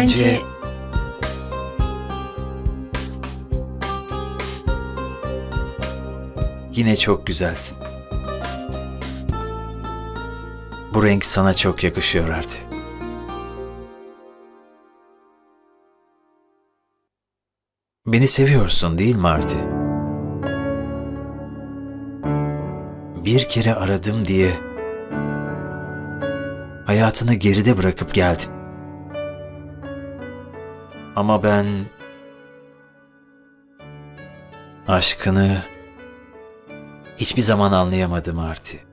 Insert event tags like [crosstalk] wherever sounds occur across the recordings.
Bence... Yine çok güzelsin. Bu renk sana çok yakışıyor artık. Beni seviyorsun değil mi Arti? Bir kere aradım diye hayatını geride bırakıp geldin. Ama ben aşkını hiçbir zaman anlayamadım Arti.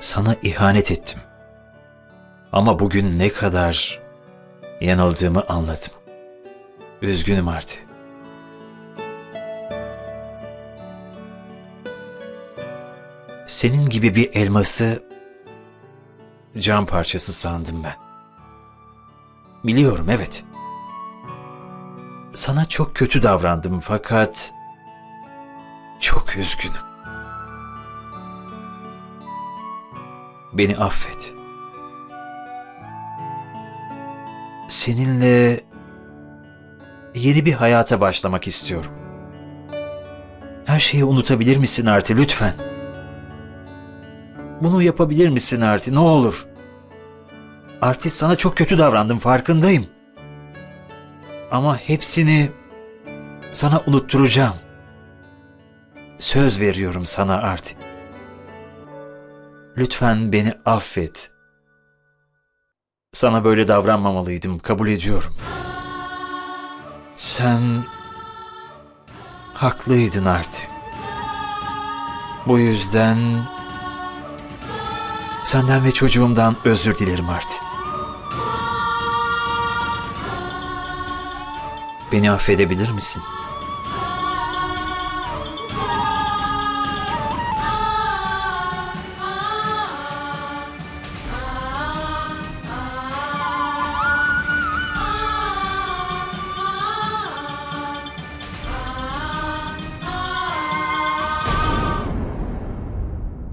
Sana ihanet ettim. Ama bugün ne kadar yanıldığımı anladım. Üzgünüm Arti. Senin gibi bir elması cam parçası sandım ben. Biliyorum evet. Sana çok kötü davrandım fakat çok üzgünüm. Beni affet. Seninle yeni bir hayata başlamak istiyorum. Her şeyi unutabilir misin Arti lütfen? Bunu yapabilir misin Arti ne olur? Arti sana çok kötü davrandım farkındayım. Ama hepsini sana unutturacağım. Söz veriyorum sana Arti. Lütfen beni affet. Sana böyle davranmamalıydım, kabul ediyorum. Sen haklıydın Arti. Bu yüzden senden ve çocuğumdan özür dilerim Arti. Beni affedebilir misin?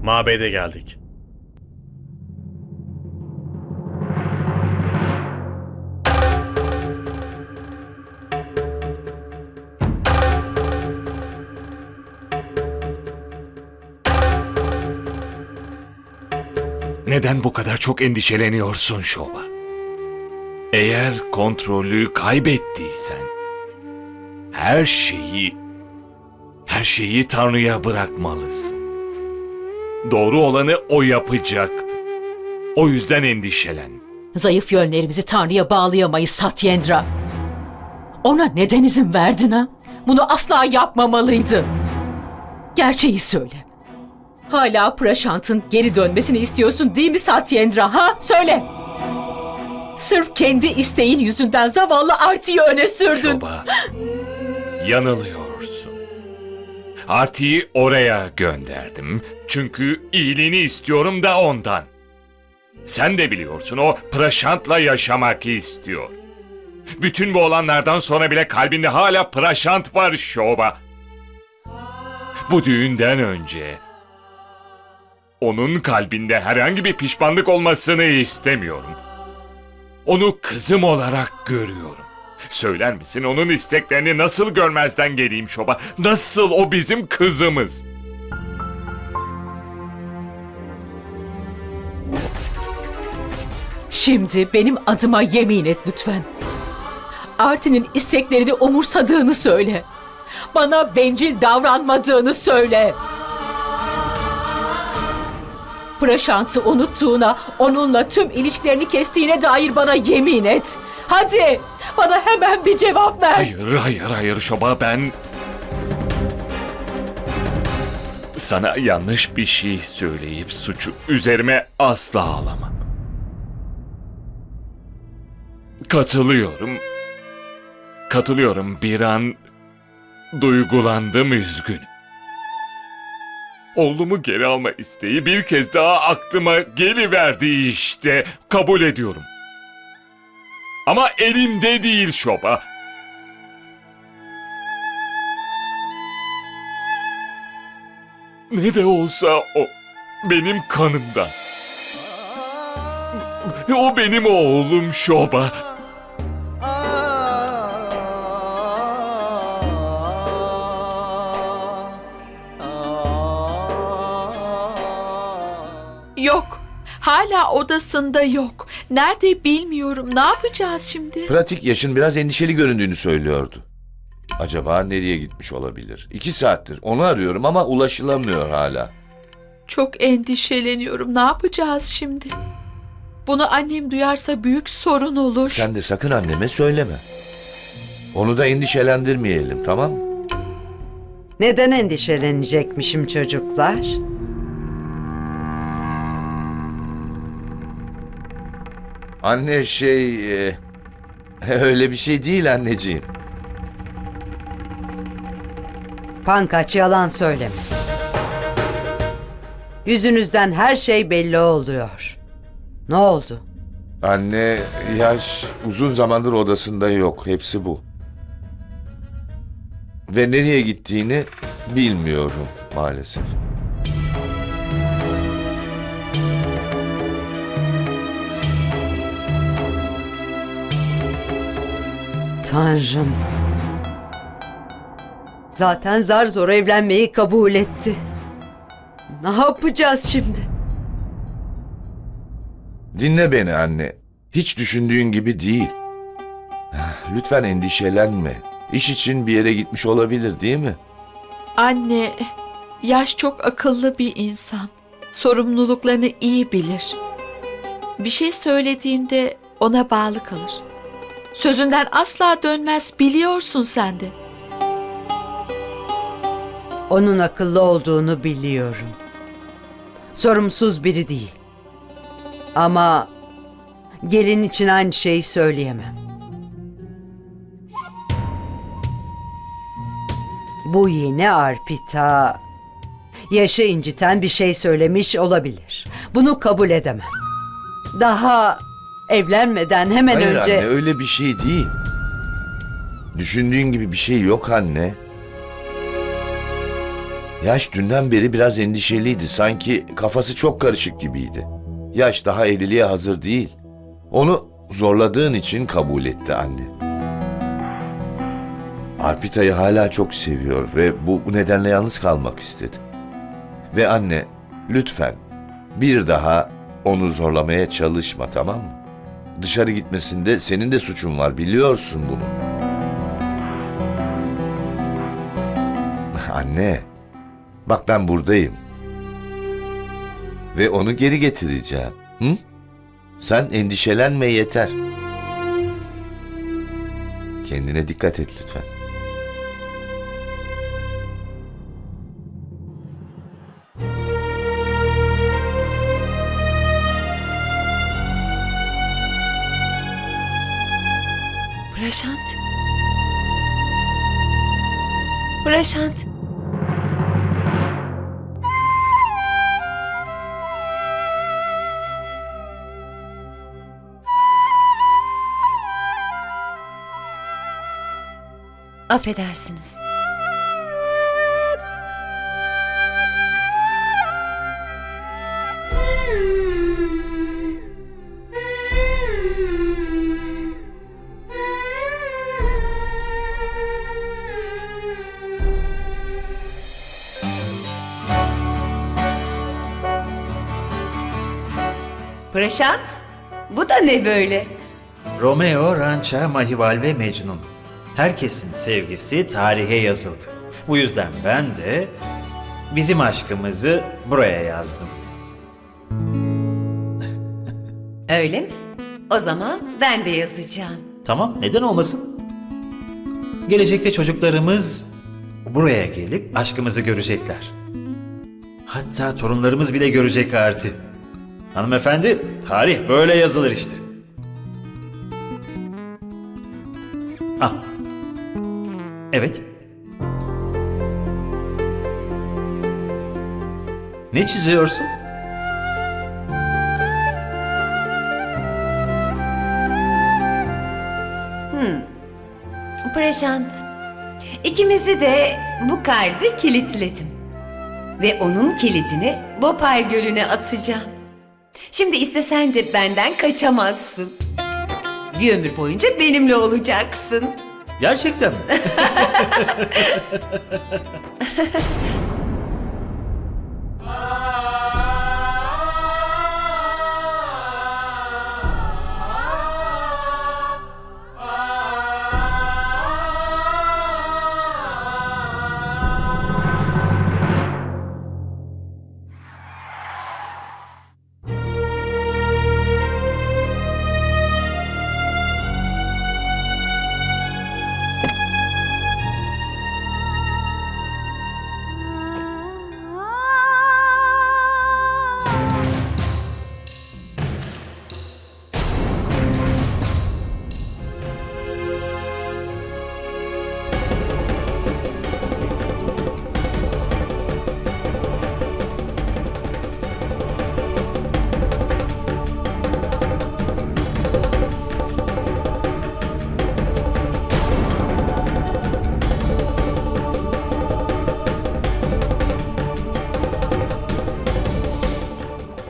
Mabede geldik. Neden bu kadar çok endişeleniyorsun Şoba? Eğer kontrolü kaybettiysen her şeyi her şeyi Tanrı'ya bırakmalısın. Doğru olanı o yapacaktı. O yüzden endişelen. Zayıf yönlerimizi Tanrı'ya bağlayamayız Satyendra. Ona neden izin verdin ha? Bunu asla yapmamalıydı. Gerçeği söyle. Hala Prashant'ın geri dönmesini istiyorsun değil mi Satyendra ha? Söyle. Sırf kendi isteğin yüzünden zavallı Arti'yi öne sürdün. Şoba, yanılıyorsun. Arti'yi oraya gönderdim. Çünkü iyiliğini istiyorum da ondan. Sen de biliyorsun o Prashant'la yaşamak istiyor. Bütün bu olanlardan sonra bile kalbinde hala Prashant var Şoba. Bu düğünden önce onun kalbinde herhangi bir pişmanlık olmasını istemiyorum. Onu kızım olarak görüyorum. Söyler misin onun isteklerini nasıl görmezden geleyim Şoba? Nasıl o bizim kızımız? Şimdi benim adıma yemin et lütfen. Arti'nin isteklerini umursadığını söyle. Bana bencil davranmadığını söyle. Praşant'ı unuttuğuna, onunla tüm ilişkilerini kestiğine dair bana yemin et. Hadi bana hemen bir cevap ver. Hayır, hayır, hayır Şoba ben... Sana yanlış bir şey söyleyip suçu üzerime asla alamam. Katılıyorum. Katılıyorum bir an duygulandım üzgünüm. Oğlumu geri alma isteği bir kez daha aklıma geliverdi işte. Kabul ediyorum. Ama elimde değil Şoba. Ne de olsa o benim kanımda. O benim oğlum Şoba. Hala odasında yok. Nerede bilmiyorum. Ne yapacağız şimdi? Pratik yaşın biraz endişeli göründüğünü söylüyordu. Acaba nereye gitmiş olabilir? İki saattir onu arıyorum ama ulaşılamıyor hala. Çok endişeleniyorum. Ne yapacağız şimdi? Bunu annem duyarsa büyük sorun olur. Sen de sakın anneme söyleme. Onu da endişelendirmeyelim tamam mı? Neden endişelenecekmişim çocuklar? Anne şey... e, [laughs] öyle bir şey değil anneciğim. Pankaç yalan söyleme. Yüzünüzden her şey belli oluyor. Ne oldu? Anne yaş uzun zamandır odasında yok. Hepsi bu. Ve nereye gittiğini bilmiyorum maalesef. Tanrım. Zaten zar zor evlenmeyi kabul etti. Ne yapacağız şimdi? Dinle beni anne. Hiç düşündüğün gibi değil. Lütfen endişelenme. İş için bir yere gitmiş olabilir değil mi? Anne, yaş çok akıllı bir insan. Sorumluluklarını iyi bilir. Bir şey söylediğinde ona bağlı kalır. Sözünden asla dönmez biliyorsun sen de. Onun akıllı olduğunu biliyorum. Sorumsuz biri değil. Ama gelin için aynı şeyi söyleyemem. Bu yeni Arpita yaşı inciten bir şey söylemiş olabilir. Bunu kabul edemem. Daha evlenmeden hemen Hayır önce anne öyle bir şey değil. Düşündüğün gibi bir şey yok anne. Yaş dünden beri biraz endişeliydi. Sanki kafası çok karışık gibiydi. Yaş daha evliliğe hazır değil. Onu zorladığın için kabul etti anne. Arpita'yı hala çok seviyor ve bu, bu nedenle yalnız kalmak istedi. Ve anne, lütfen bir daha onu zorlamaya çalışma tamam mı? Dışarı gitmesinde senin de suçun var biliyorsun bunu. [laughs] Anne, bak ben buradayım. Ve onu geri getireceğim. Hı? Sen endişelenme yeter. Kendine dikkat et lütfen. Praşant. Affedersiniz. Praşant, bu da ne böyle? Romeo, Rancha, Mahival ve Mecnun. Herkesin sevgisi tarihe yazıldı. Bu yüzden ben de bizim aşkımızı buraya yazdım. Öyle mi? O zaman ben de yazacağım. Tamam, neden olmasın? Gelecekte çocuklarımız buraya gelip aşkımızı görecekler. Hatta torunlarımız bile görecek Arti. Hanımefendi, tarih böyle yazılır işte. Ah. Evet. Ne çiziyorsun? Praşant, ikimizi de bu kalbe kilitledim. Ve onun kilidini Bopal Gölü'ne atacağım. Şimdi istesen de benden kaçamazsın. Bir ömür boyunca benimle olacaksın. Gerçekten mi? [laughs]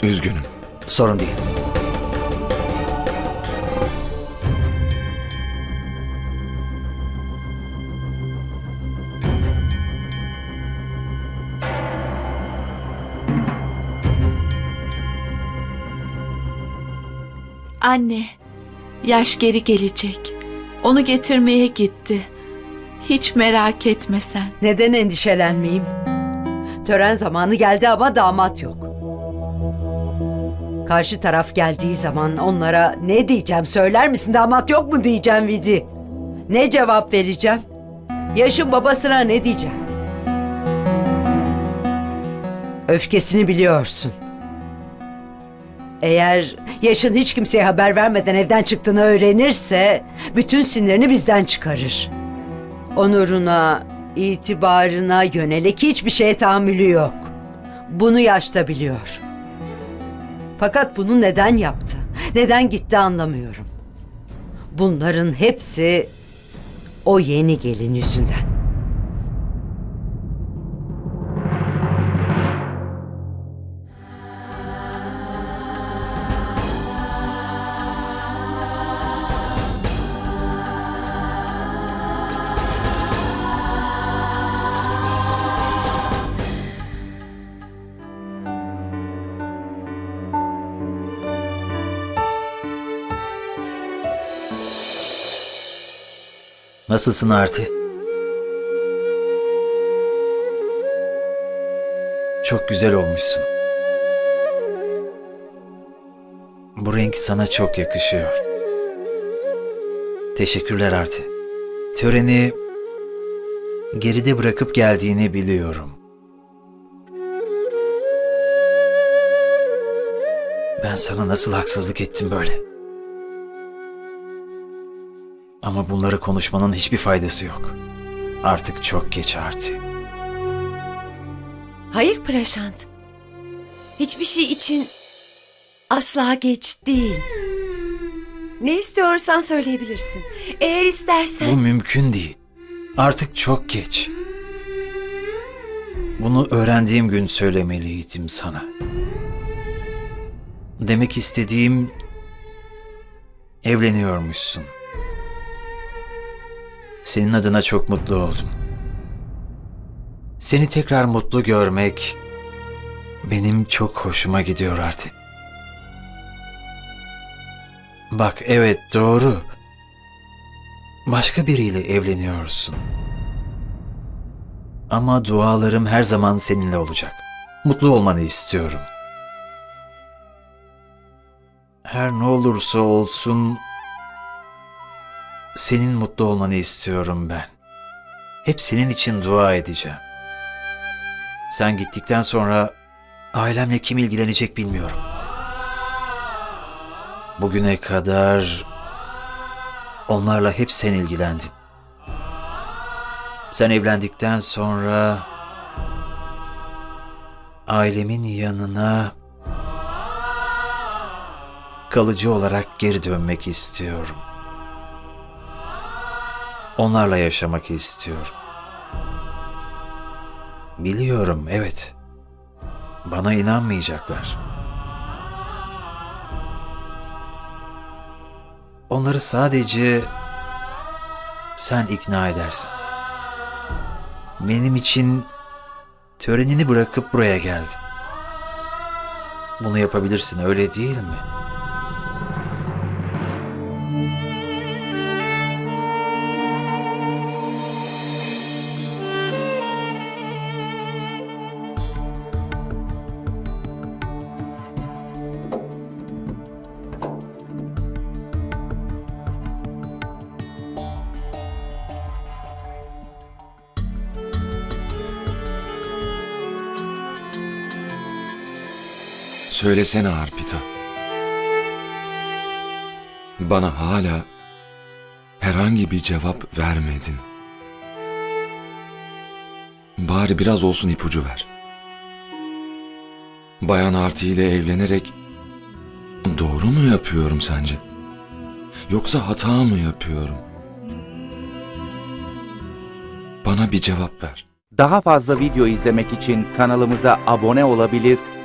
Üzgünüm. Sorun değil. Anne, yaş geri gelecek. Onu getirmeye gitti. Hiç merak etme sen. Neden endişelenmeyeyim? Tören zamanı geldi ama damat yok. Karşı taraf geldiği zaman onlara ne diyeceğim söyler misin damat yok mu diyeceğim Vidi. Ne cevap vereceğim? Yaşın babasına ne diyeceğim? Öfkesini biliyorsun. Eğer Yaşın hiç kimseye haber vermeden evden çıktığını öğrenirse bütün sinirini bizden çıkarır. Onuruna, itibarına yönelik hiçbir şeye tahammülü yok. Bunu yaşta biliyor. Fakat bunu neden yaptı? Neden gitti anlamıyorum. Bunların hepsi o yeni gelin yüzünden. Nasılsın Arti? Çok güzel olmuşsun. Bu renk sana çok yakışıyor. Teşekkürler Arti. Töreni geride bırakıp geldiğini biliyorum. Ben sana nasıl haksızlık ettim böyle? Ama bunları konuşmanın hiçbir faydası yok. Artık çok geç Arti. Hayır Praşant. Hiçbir şey için asla geç değil. Ne istiyorsan söyleyebilirsin. Eğer Bu istersen... mümkün değil. Artık çok geç. Bunu öğrendiğim gün söylemeliydim sana. Demek istediğim evleniyormuşsun. Senin adına çok mutlu oldum. Seni tekrar mutlu görmek benim çok hoşuma gidiyor artık. Bak evet doğru. Başka biriyle evleniyorsun. Ama dualarım her zaman seninle olacak. Mutlu olmanı istiyorum. Her ne olursa olsun senin mutlu olmanı istiyorum ben. Hep senin için dua edeceğim. Sen gittikten sonra ailemle kim ilgilenecek bilmiyorum. Bugüne kadar onlarla hep sen ilgilendin. Sen evlendikten sonra ailemin yanına kalıcı olarak geri dönmek istiyorum. Onlarla yaşamak istiyorum. Biliyorum, evet. Bana inanmayacaklar. Onları sadece sen ikna edersin. Benim için törenini bırakıp buraya geldin. Bunu yapabilirsin, öyle değil mi?'' Söylesene Arpita. Bana hala herhangi bir cevap vermedin. Bari biraz olsun ipucu ver. Bayan Arti ile evlenerek doğru mu yapıyorum sence? Yoksa hata mı yapıyorum? Bana bir cevap ver. Daha fazla video izlemek için kanalımıza abone olabilir,